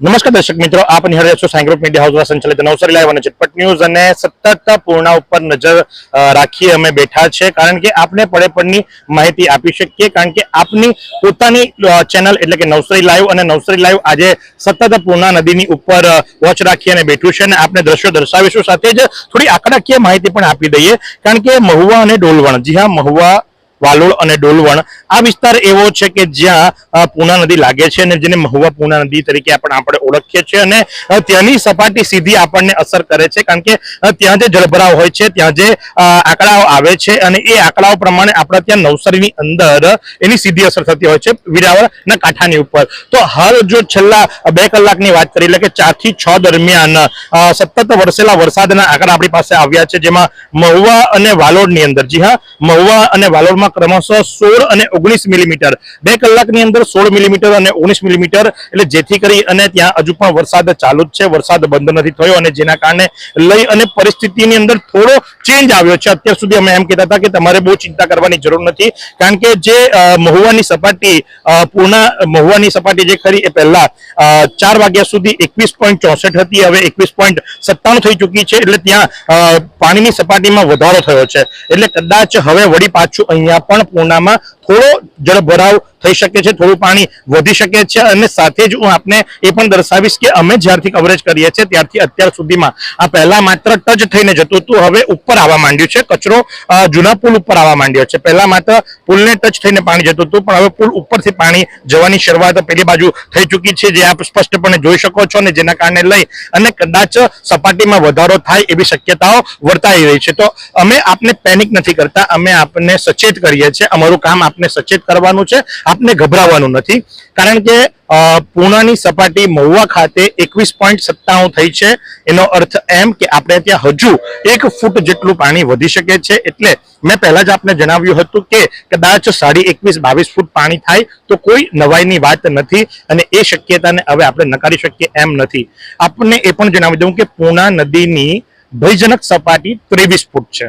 નમસ્કાર દર્શક મિત્રો, આપ નિહાળી છો સાઈ ગ્રુપ મીડિયા હાઉસ સંચાલિત નવસારી લાઈવ અને ચટપટ ન્યૂઝ અને સતત પૂર્ણા ઉપર નજર રાખીએ રાખી અમે બેઠા છે. કારણ કે આપને પડે પડની માહિતી આપી શકીએ. કારણ કે આપની પોતાની ચેનલ એટલે કે નવસારી લાઈવ અને નવસારી લાઈવ આજે સતત પૂર્ણા નદીની ઉપર વોચ રાખી અને બેઠું છે અને આપને દ્રશ્યો દર્શાવીશું. સાથે જ થોડી આંકડાકીય માહિતી પણ આપી દઈએ. કારણ કે મહુવા અને ડોલવણ, જી હા, મહુવા વાલોડ અને ડોલવણ આ વિસ્તાર એવો છે કે જ્યાં પૂના નદી લાગે છે અને જેને મહુવા પૂના નદી તરીકે પણ આપણે ઓળખીએ છીએ અને ત્યાંની સપાટી સીધી આપણને અસર કરે છે કારણ કે ત્યાં જે જળભરાવ હોય છે, ત્યાં જે આંકડાઓ આવે છે અને એ આંકડાઓ પ્રમાણે આપણા ત્યાં નવસારીની અંદર એની સીધી અસર થતી હોય છે વિરાવળના કાંઠાની ઉપર. તો હાલ જો છેલ્લા બે કલાકની વાત કરી એટલે કે ચારથી છ દરમિયાન સતત વરસેલા વરસાદના આંકડા આપણી પાસે આવ્યા છે જેમાં મહુવા અને વાલોડની અંદર. જી હા, મહુવા અને વાલોડમાં ક્રમશઃ સોળ અને ઓગણીસ મિલીમીટર. બે કલાકની અંદર સોળ મિલીમીટર અને ઓગણીસ મિલીમીટર. એટલે જેથી કરી અને ત્યાં હજુ પણ વરસાદ ચાલુ જ છે. વરસાદ બંધ નથી થયો અને જેના કારણે લઈ અને પરિસ્થિતિની અંદર થોડો ચેન્જ આવ્યો છે. અત્યાર સુધી અમે એમ કહેતા હતા કે તમારે બહુ ચિંતા કરવાની જરૂર નથી. કારણ કે જે મહુવાની સપાટી પૂર્ણ, મહુવાની સપાટી જે ખરી એ પહેલા ચાર વાગ્યા સુધી એકવીસ હતી. હવે એકવીસ થઈ ચૂકી છે. એટલે ત્યાં પાણીની સપાટીમાં વધારો થયો છે. એટલે કદાચ હવે વળી પાછું અહીંયા પણ પૂનામાં થોડો જળભરાવ થઈ શકે છે, થોડું પાણી વધી શકે છે અને સાથે જ હું આપને એ પણ દર્શાવીશ કે અમે જ્યારથી કવરેજ કરીએ છીએ, ત્યારથી અત્યાર સુધીમાં આ પહેલા માત્ર ટચ થઈને જતું હતું, હવે ઉપર આવવા માંડ્યું છે, કચરો જૂના પુલ ઉપર આવવા માંડ્યો છે. પહેલા માત્ર પુલને ટચ થઈને પાણી જતું હતું, પણ હવે પુલ ઉપરથી પાણી જવાની શરૂઆત પેલી બાજુ થઈ ચૂકી છે, જે આપ સ્પષ્ટપણે જોઈ શકો છો અને જેના કારણે લઈ અને કદાચ સપાટીમાં વધારો થાય એવી શક્યતાઓ વર્તાઈ રહી છે. તો અમે આપને પેનિક નથી કરતા, અમે આપને સચેત કરીએ છીએ, અમારું કામ આપને સચેત કરવાનું છે. આપને ગભરાવાનું નથી. કારણ કે પૂનાની સપાટી મહુવા ખાતે એકવીસ પોઈન્ટ સત્તાણું થઈ છે. એનો અર્થ એમ કે આપણે ત્યાં હજુ એક ફૂટ જેટલું પાણી વધી શકે છે. એટલે મેં પહેલા જ આપને જણાવ્યું હતું કે, કદાચ સાડી એકવીસ બાવીસ ફૂટ પાણી થાય તો કોઈ નવાઈની વાત નથી અને એ શક્યતાને હવે આપણે નકારી શકીએ એમ નથી. આપને એ પણ જણાવી દઉં કે પૂના નદીની ભયજનક સપાટી ત્રેવીસ ફૂટ છે.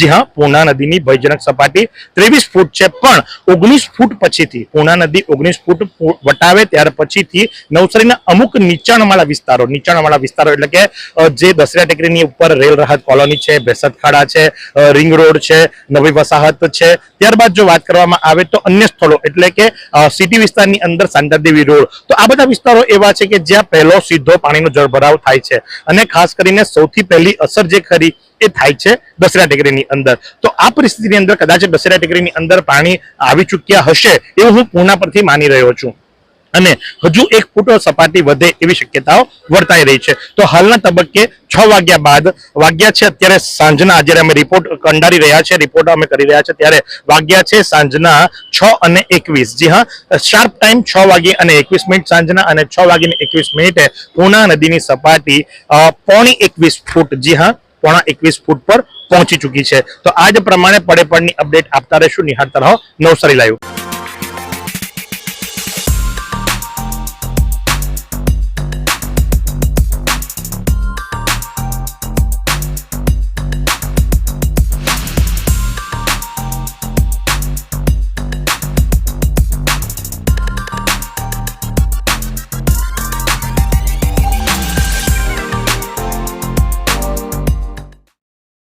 જી હા, પૂર્ણા નદીની ભયજનક સપાટી ત્રેવીસ ફૂટ છે. પણ ઓગણીસ ફૂટ પછીથી પૂર્ણા નદી ઓગણીસ ફૂટ વટાવે ત્યાર પછીથી નવસારીના અમુક નીચાણવાળા વિસ્તારો નીચાણવાળા વિસ્તારો એટલે કે જે દસરા ટેકરીની ઉપર રેલ રાહત કોલોની છે બેસતખાડા છે રિંગ રોડ છે, નવી વસાહત છે. ત્યારબાદ જો વાત કરવામાં આવે તો અન્ય સ્થળો એટલે કે સિટી વિસ્તારની અંદર સાંતાદેવી રોડ. તો આ બધા વિસ્તારો એવા છે કે જ્યાં પહેલો સીધો પાણીનો જળભરાવ થાય છે. અને ખાસ કરીને સૌથી પહેલી અસર જે ખરી એ થાય છે દસરા ટેકરીની અંદર. તો આ પરિસ્થિતિની અંદર કદાચ દસરા ટેકરીની અંદર પાણી આવી ચૂક્યા હશે એવું હું પૂર્ણા પરથી માની રહ્યો છું. અને હજુ એક ફૂટો સપાટી વધે એવી શક્યતાઓ વર્તાઈ રહી છે. તો હાલના તબક્કે છ વાગ્યા બાદ, વાગ્યા છે અત્યારે સાંજના, જ્યારે અમે રિપોર્ટ કંડારી રહ્યા છે રિપોર્ટ અમે કરી રહ્યા છે, ત્યારે વાગ્યા છે સાંજના છ અને એકવીસ. જી હા શાર્પ ટાઈમ છ વાગે અને એકવીસ મિનિટ સાંજના અને છ વાગીને એકવીસ મિનિટે પૂર્ણા નદીની સપાટી પોણી એકવીસ ફૂટ. જી હા પોણા એકવીસ ફૂટ પર પહોંચી ચૂકી છે. તો આજ પ્રમાણે પડે પડની અપડેટ આપતા રહેશું. નિહાળતા રહો. નવસારી લાઈવ